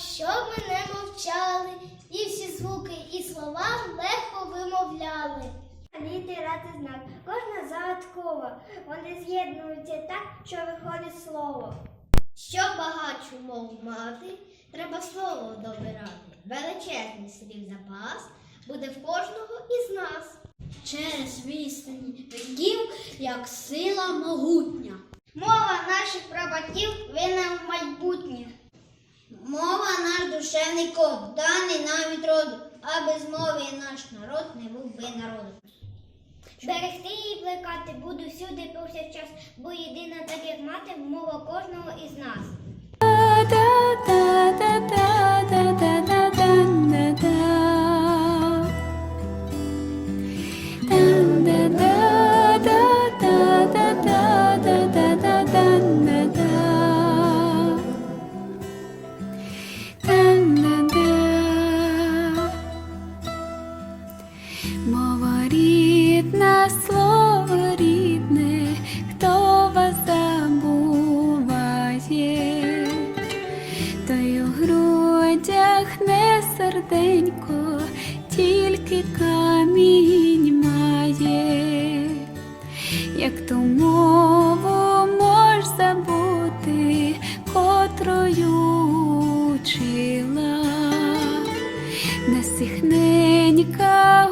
щоб ми не мовчали, і всі звуки і слова легко вимовляли. Літера це знак, кожна загадкова. Вони з'єднуються так, що виходить слово. Щоб багатшу мову мати, треба слово добирати. Величезний слів запас буде в кожного із нас. Через відстані веків, як сила могутня. Мова наших прабатів вина в майбутнє. Мова наш душевний код, даний нам від роду, а без мови наш народ не був би народом. Берегти і плекати буду всюди повсякчас, бо єдина, так як мати, мова кожного із нас. мова рідна, слово рідне, хто вас забуває, то й у грудях не серденько, тільки камінь має, як ту мову мож забути, котрою учила. Насихненька